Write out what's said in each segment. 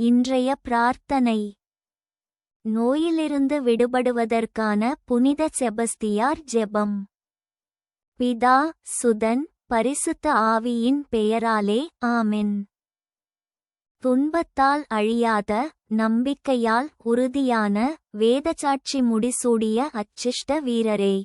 இன்றைய பிரார்த்தனை. நோயிலிருந்து விடுபடுவதற்கான புனித செபஸ்தியார் ஜெபம். பிதா சுதன் பரிசுத்த ஆவியின் பெயராலே ஆமென். துன்பத்தால் அழியாத நம்பிக்கையால் உறுதியான வேதச்சாட்சி முடிசூடிய அச்சிஷ்ட வீரரே.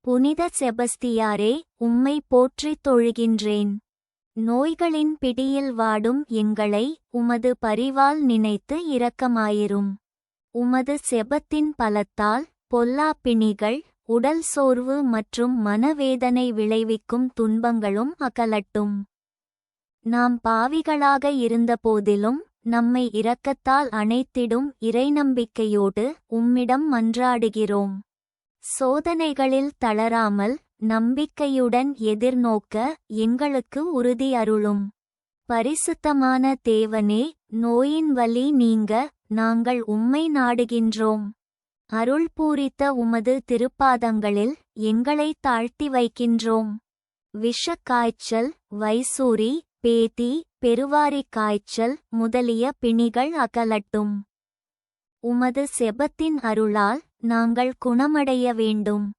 புனித செபஸ்தியாரே உம்மை போற்றித் தொழுகின்றேன். நோய்களின் பிடியில் வாடும் எங்களை உமது பரிவால் நினைத்து இரக்கமாயிரும். உமது செபத்தின் பலத்தால் பொல்லாப்பிணிகள் உடல் சோர்வு மற்றும் மனவேதனை விளைவிக்கும் துன்பங்களும் அகலட்டும். நாம் பாவிகளாக இருந்தபோதிலும் நம்மை இரக்கத்தால் அணைத்திடும் இறைநம்பிக்கையோடு உம்மிடம் மன்றாடுகிறோம். சோதனைகளில் தளராமல் நம்பிக்கையுடன் எதிர்நோக்க எங்களுக்கு உறுதி அருளும் பரிசுத்தமான தேவனே நோயின் வலி நீங்க நாங்கள் உம்மை நாடுகின்றோம். அருள் பூரித்த உமது திருப்பாதங்களில் எங்களை தாழ்த்தி வைக்கின்றோம். விஷக் காய்ச்சல் வைசூரி பேதி பெருவாரிக் காய்ச்சல் முதலிய பிணிகள் அகலட்டும். உமது செபத்தின் அருளால் நாங்கள் குணமடைய வேண்டும்.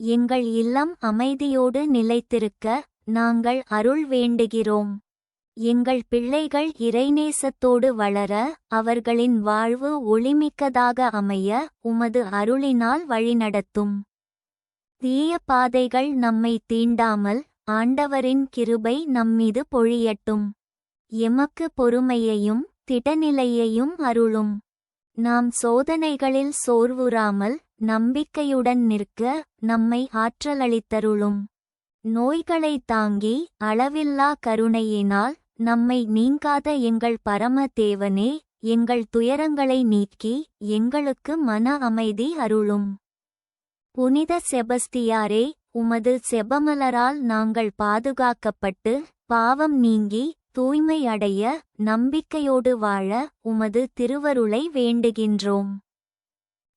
எங்கள் இல்லம் அமைதியோடு நிலைத்திருக்க நாங்கள் அருள் வேண்டுகிறோம். எங்கள் பிள்ளைகள் இறைநேசத்தோடு வளர அவர்களின் வாழ்வு ஒளிமிக்கதாக அமைய உமது அருளினால் வழிநடத்தும். தீய பாதைகள் நம்மை தீண்டாமல் ஆண்டவரின் கிருபை நம்மீது பொழியட்டும். எமக்கு பொறுமையையும் திடநிலையையும் அருளும். நாம் சோதனைகளில் சோர்வுறாமல் நம்பிக்கையுடன் நிற்க நம்மை ஆற்றலளித்தருளும். நோய்களை தாங்கி அளவில்லா கருணையினால் நம்மை நீங்காத எங்கள் பரம தேவனே எங்கள் துயரங்களை நீக்கி எங்களுக்கு மன அமைதி அருளும். புனித செபஸ்தியாரே உமது செபமலரால் நாங்கள் பாதுகாக்கப்பட்டு பாவம் நீங்கி தூய்மை அடைய நம்பிக்கையோடு வாழ உமது திருவருளை வேண்டுகின்றோம்.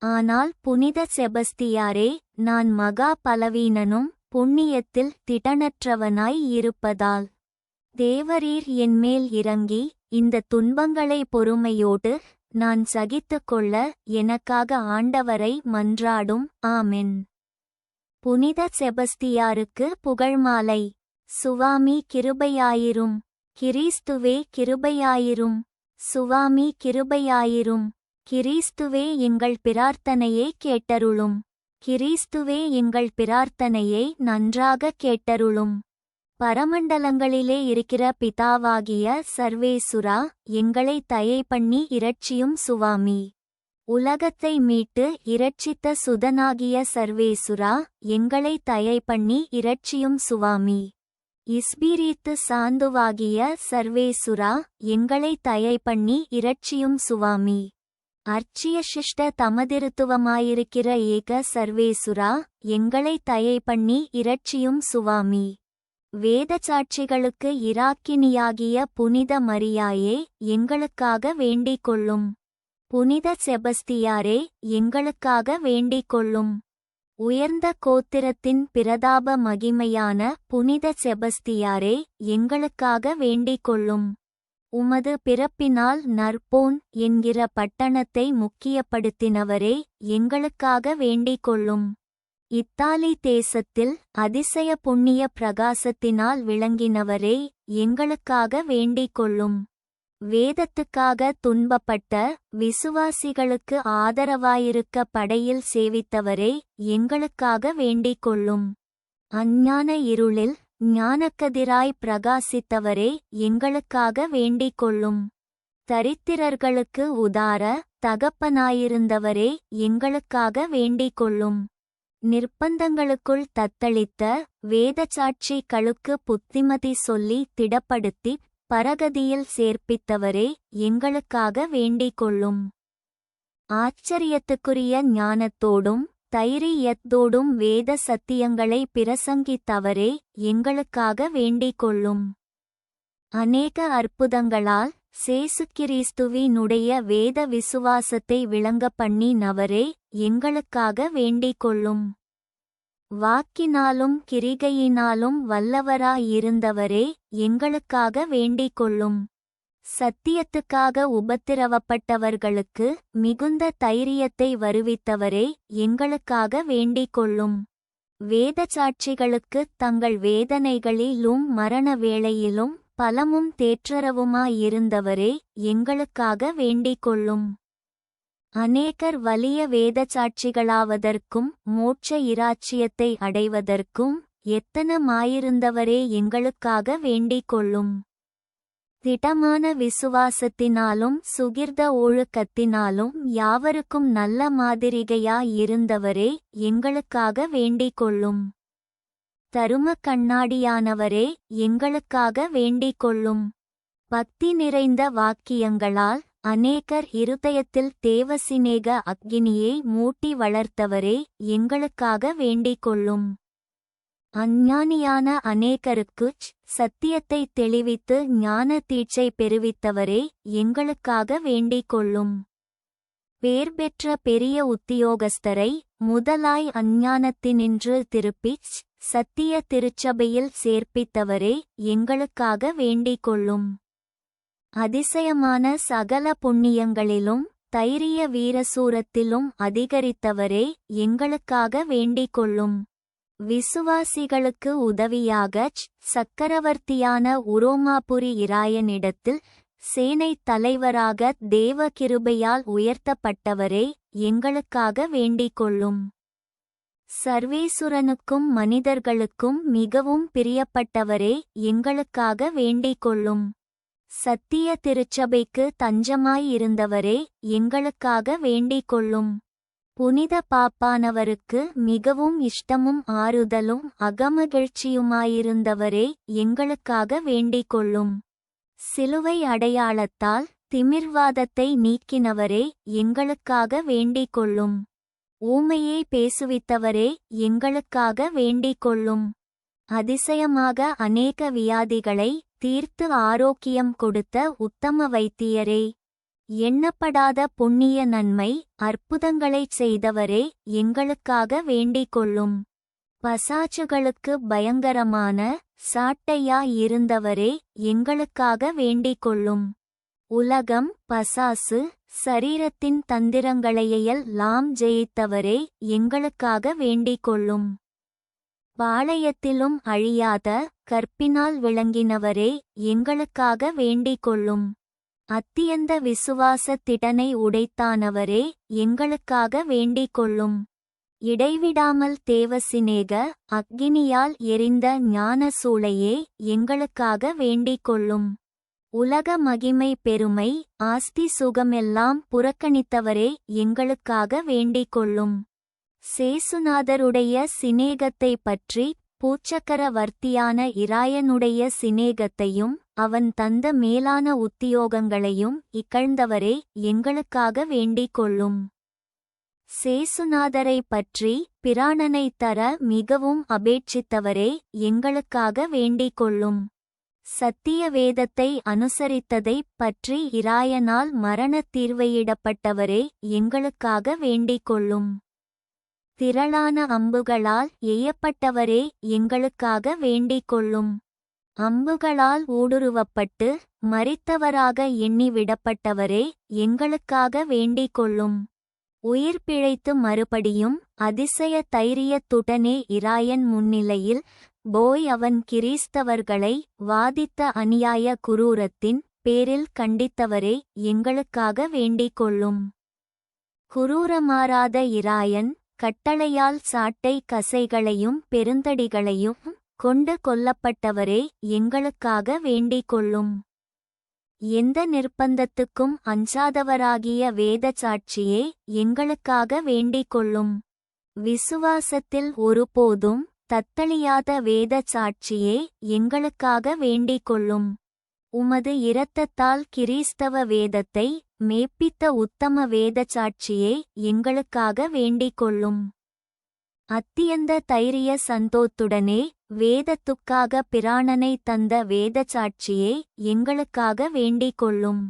ஆனால் புனித செபஸ்தியாரே நான் மகா பலவீனனும் புண்ணியத்தில் திடனற்றவனாய் இருப்பதால். தேவரீர் என்மேல் இறங்கி இந்த துன்பங்களை பொறுமையோடு நான் சகித்துக் கொள்ள எனக்காக ஆண்டவரை மன்றாடும். ஆமென். புனித செபஸ்தியாருக்கு புகழ்மாலை. சுவாமி கிருபையாயிரும். கிரீஸ்துவே கிருபையாயிரும். சுவாமி கிருபையாயிரும். கிரீஸ்துவே எங்கள் பிரார்த்தனையை கேட்டருளும். கிரீஸ்துவே எங்கள் பிரார்த்தனையை நன்றாக கேட்டருளும். பரமண்டலங்களிலே இருக்கிற பிதாவாகிய சர்வேசுரா எங்களை தயை பண்ணி இரட்சியும் சுவாமி. உலகத்தை மீட்டு இரட்சித்த சுதனாகிய சர்வேசுரா எங்களை தயை பண்ணி இரட்சியும் சுவாமி. இஸ்பீரீத்து சாந்துவாகிய சர்வேசுரா எங்களை தயை பண்ணி இரட்சியும் சுவாமி. அர்ச்சிய சிஷ்ட தமதிருத்துவமாயிருக்கிற ஏக சர்வேசுரா எங்களை தயை பண்ணி இரட்சியும் சுவாமி. வேத சாட்சிகளுக்கு இராக்கினியாகிய புனித மரியாயே எங்களுக்காக வேண்டிக் கொள்ளும் புனித செபஸ்தியாரே எங்களுக்காக வேண்டிக் கொள்ளும் உயர்ந்த கோத்திரத்தின் பிரதாப மகிமையான புனித செபஸ்தியாரே எங்களுக்காக வேண்டிக் கொள்ளும் உமது பிறப்பினால் நற்போன் என்கிற பட்டணத்தை முக்கியப்படுத்தினவரே எங்களுக்காக வேண்டிக் கொள்ளும் இத்தாலி தேசத்தில் அதிசய புண்ணிய பிரகாசத்தினால் விளங்கினவரே எங்களுக்காக வேண்டிக் கொள்ளும் வேதத்துக்காக துன்பப்பட்ட விசுவாசிகளுக்கு ஆதரவாயிருக்க படையில் சேவித்தவரே எங்களுக்காக வேண்டிக் கொள்ளும் அஞ்ஞான இருளில் ஞானக்கதிராய் பிரகாசித்தவரே எங்களுக்காக வேண்டிக் கொள்ளும் தரித்திரர்களுக்கு உதார தகப்பனாயிருந்தவரே எங்களுக்காக வேண்டிக் கொள்ளும் நிர்பந்தங்களுக்குள் தத்தளித்த வேதசாட்சி களுக்கு புத்திமதி சொல்லி திடப்படுத்தி பரகதியில் சேர்ப்பித்தவரே எங்களுக்காக வேண்டிக் கொள்ளும் ஆச்சரியத்துக்குரிய ஞானத்தோடும் தைரியத்தோடும் வேத சத்தியங்களை பிரசங்கித்தவரே எங்களுக்காக வேண்டிக் கொள்ளும் அநேக அற்புதங்களால் சேசுக்கிறிஸ்துவினுடைய வேத விசுவாசத்தை விளங்க பண்ணினவரே எங்களுக்காக வேண்டிக் கொள்ளும் வாக்கினாலும் கிரிகையினாலும் வல்லவராயிருந்தவரே எங்களுக்காக வேண்டிக் கொள்ளும் சத்தியத்துக்காக உபத்திரவப்பட்டவர்களுக்கு மிகுந்த தைரியத்தை வருவித்தவரே எங்களுக்காக வேண்டிக் கொள்ளும் வேதச்சாட்சிகளுக்கு தங்கள் வேதனைகளிலும் மரண வேளையிலும் பலமும் தேற்றரவுமாயிருந்தவரே எங்களுக்காக வேண்டிக் கொள்ளும் அநேகர் வலிய வேதச்சாட்சிகளாவதற்கும் மோட்ச இராச்சியத்தை அடைவதற்கும் எத்தனமாயிருந்தவரே எங்களுக்காக வேண்டிக் கொள்ளும் திடமான விசுவாசத்தினாலும் சுகிர்த ஒழுக்கத்தினாலும் யாவருக்கும் நல்ல மாதிரிகையாயிருந்தவரே எங்களுக்காக வேண்டிக் கொள்ளும் தரும கண்ணாடியானவரே எங்களுக்காக வேண்டிக் கொள்ளும் பக்தி நிறைந்த வாக்கியங்களால் அநேகர் இருதயத்தில் தேவசிநேக அக்னியை மூட்டி வளர்த்தவரே எங்களுக்காக வேண்டிக் கொள்ளும் அஞ்ஞானியான அநேகருக்குச் சத்தியத்தை தெளிவித்து ஞான தீட்சை பெறுவித்தவரே எங்களுக்காக வேண்டிக் கொள்ளும். பேர் பெற்ற பெரிய உத்தியோகஸ்தரை முதலாய் அஞ்ஞானத்தினின்று திருப்பிச் சத்திய திருச்சபையில் சேர்ப்பித்தவரே எங்களுக்காக வேண்டிக் கொள்ளும். அதிசயமான சகல புண்ணியங்களிலும் தைரிய வீரசூரத்திலும் அதிகரித்தவரே எங்களுக்காக வேண்டிக் கொள்ளும். விசுவாசிகளுக்கு உதவியாகச் சக்கரவர்த்தியான உரோமாபுரி இராயனிடத்தில் சேனைத் தலைவராக தேவ கிருபையால் உயர்த்தப்பட்டவரே எங்களுக்காக வேண்டிக் கொள்ளும். சர்வேசுரனுக்கும் மனிதர்களுக்கும் மிகவும் பிரியப்பட்டவரே எங்களுக்காக வேண்டிக் கொள்ளும். சத்திய திருச்சபைக்கு தஞ்சமாயிருந்தவரே எங்களுக்காக வேண்டிக் கொள்ளும். புனித பாப்பானவருக்கு மிகவும் இஷ்டமும் ஆறுதலும் அகமகிழ்ச்சியுமாயிருந்தவரே எங்களுக்காக வேண்டிக் கொள்ளும் சிலுவை அடையாளத்தால் திமிர்வாதத்தை நீக்கினவரே எங்களுக்காக வேண்டிக் கொள்ளும் ஊமையை பேசுவித்தவரே எங்களுக்காக வேண்டிக் கொள்ளும் அதிசயமாக அநேக வியாதிகளை தீர்த்து ஆரோக்கியம் கொடுத்த உத்தம வைத்தியரே. எண்ணப்படாத புண்ணிய நன்மை அற்புதங்களைச் செய்தவரே எங்களுக்காக வேண்டிக் கொள்ளும் பசாச்சுகளுக்கு பயங்கரமான சாட்டையா இருந்தவரே எங்களுக்காக வேண்டிக் கொள்ளும் உலகம் பசாசு சரீரத்தின் தந்திரங்களையெல்லாம் ஜெயித்தவரே எங்களுக்காக வேண்டிக் கொள்ளும் பாளையத்திலும் அழியாத கற்பினால் விளங்கினவரே எங்களுக்காக வேண்டிக் கொள்ளும் அத்தியந்த விசுவாச திடனை உடைத்தானவரே எங்களுக்காக வேண்டிக் கொள்ளும் இடைவிடாமல் தேவசினேக அக்கினியால் எரிந்த ஞான சூளையே எங்களுக்காக வேண்டிக் கொள்ளும் உலக மகிமை பெருமை ஆஸ்தி சுகமெல்லாம் புறக்கணித்தவரே எங்களுக்காக வேண்டிக் கொள்ளும் சேசுநாதருடைய சிநேகத்தை பற்றி பூச்சக்கரவர்த்தியான இராயனுடைய சிநேகத்தையும் அவன் தந்த மேலான உத்தியோகங்களையும் இகழ்ந்தவரே எங்களுக்காக வேண்டிக் கொள்ளும். சேசுநாதரை பற்றி பிராணனை தர மிகவும் அபேட்சித்தவரே எங்களுக்காக வேண்டிக் கொள்ளும். சத்திய வேதத்தை அனுசரித்ததைப் பற்றி இராயனால் மரணத் தீர்வையிடப்பட்டவரே எங்களுக்காக வேண்டிக் கொள்ளும். திரளான அம்புகளால் எய்யப்பட்டவரே எங்களுக்காக வேண்டிக் கொள்ளும். அம்புகளால் ஊடுருவப்பட்டு மறித்தவராக எண்ணி விடப்பட்டவரே எங்களுக்காக வேண்டிக் கொள்ளும் உயிர் பிழைத்து மறுபடியும் அதிசய தைரியத்துடனே இராயன் முன்னிலையில் போய் அவன் கிரீஸ்தவர்களை வாதித்த அநியாய குரூரத்தின் பேரில் கண்டித்தவரே எங்களுக்காக வேண்டிக் கொள்ளும் குரூரமாறாத இராயன் கட்டளையால் சாட்டை கசைகளையும் பெருந்தடிகளையும் கொண்டு கொல்லப்பட்டவரே எங்களுக்காக வேண்டிக் கொள்ளும் எந்த நிர்பந்தத்துக்கும் அஞ்சாதவராகிய வேதச்சாட்சியே எங்களுக்காக வேண்டிக் கொள்ளும் விசுவாசத்தில் ஒருபோதும் தத்தளியாத வேதச்சாட்சியே எங்களுக்காக வேண்டிக் கொள்ளும் உமது இரத்தத்தால் கிறிஸ்தவ வேதத்தை மேப்பித்த உத்தம வேதச்சாட்சியே எங்களுக்காக வேண்டிக் கொள்ளும் அத்தியந்த தைரிய சந்தோத்துடனே வேதத்துக்காக பிராணனை தந்த வேதச்சாட்சியே எங்களுக்காக வேண்டிக் கொள்ளும்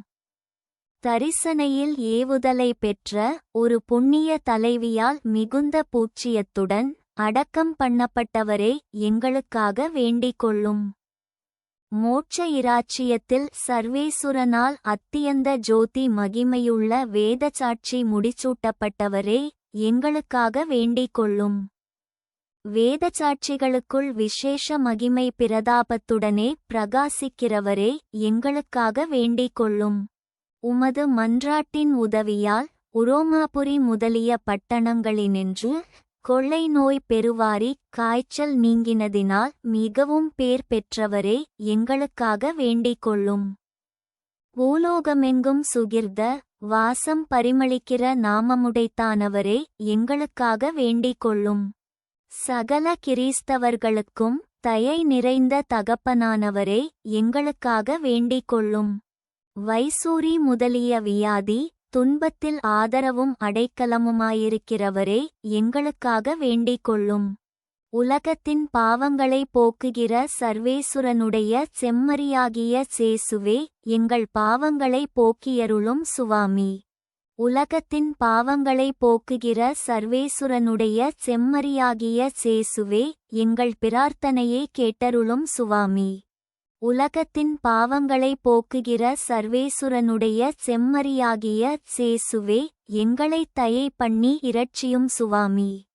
தரிசனையில் ஏவுதலை பெற்ற ஒரு புண்ணிய தலைவியால் மிகுந்த பூச்சியத்துடன் அடக்கம் பண்ணப்பட்டவரே எங்களுக்காக வேண்டிக் கொள்ளும் மோட்ச இராச்சியத்தில் சர்வேசுரனால் அத்தியந்த ஜோதி மகிமையுள்ள வேதசாட்சி முடிச்சூட்டப்பட்டவரே எங்களுக்காக வேண்டிக் கொள்ளும். வேதசாட்சிகளுக்குள் விசேஷ மகிமை பிரதாபத்துடனே பிரகாசிக்கிறவரே எங்களுக்காக வேண்டிக் கொள்ளும். உமது மன்றாட்டின் உதவியால் உரோமாபுரி முதலிய பட்டணங்களினின்று கொள்ளை நோய் பெருவாரி காய்ச்சல் நீங்கினதினால் மிகவும் பேர் பெற்றவரே எங்களுக்காக வேண்டிக் கொள்ளும். பூலோகமெங்கும் சுகிர்த வாசம் பரிமளிக்கிற நாமமுடைத்தானவரே எங்களுக்காக வேண்டிக் கொள்ளும் சகல கிரீஸ்தவர்களுக்கும் தயை நிறைந்த தகப்பனானவரே எங்களுக்காக வேண்டிக் கொள்ளும் வைசூரி முதலிய வியாதி துன்பத்தில் ஆதரவும் அடைக்கலமுமாயிருக்கிறவரே எங்களுக்காக வேண்டிக் கொள்ளும் உலகத்தின் பாவங்களை போக்குகிற சர்வேசுரனுடைய செம்மறியாகிய சேசுவே எங்கள் பாவங்களை போக்கியருளும் சுவாமி. உலகத்தின் பாவங்களை போக்குகிற சர்வேசுரனுடைய செம்மறியாகிய சேசுவே எங்கள் பிரார்த்தனையை கேட்டருளும் சுவாமி. உலகத்தின் பாவங்களை போக்குகிற சர்வேசுரனுடைய செம்மறியாகிய சேசுவே எங்களை தயை பண்ணி இரட்சியும் சுவாமி.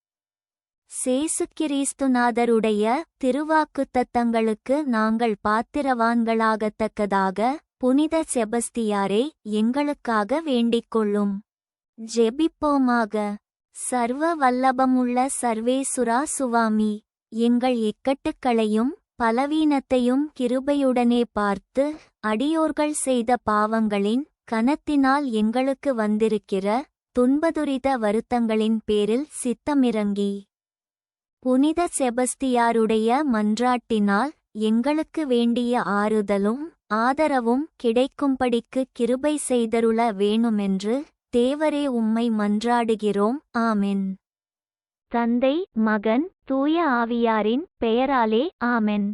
சேசுக்கிரீஸ்துநாதருடைய திருவாக்குத்தத்தங்களுக்கு நாங்கள் பாத்திரவான்களாகத்தக்கதாக புனித செபஸ்தியாரே எங்களுக்காக வேண்டிக்கொள்ளும். ஜெபிப்போமாக. சர்வ வல்லபமுள்ள சர்வேசுரா சுவாமி எங்கள் இக்கட்டுக்களையும் பலவீனத்தையும் கிருபையுடனே பார்த்து அடியோர்கள் செய்த பாவங்களின் கனத்தினால் எங்களுக்கு வந்திருக்கிற துன்பதுரித வருத்தங்களின் பேரில் சித்தமிறங்கி. புனித செபஸ்தியாருடைய மன்றாட்டினால் எங்களுக்கு வேண்டிய ஆறுதலும் ஆதரவும் கிடைக்கும்படிக்கு கிருபை செய்தருள வேணுமென்று தேவரே உம்மை மன்றாடுகிறோம். ஆமென். தந்தை மகன் தூய ஆவியாரின் பெயராலே ஆமென்.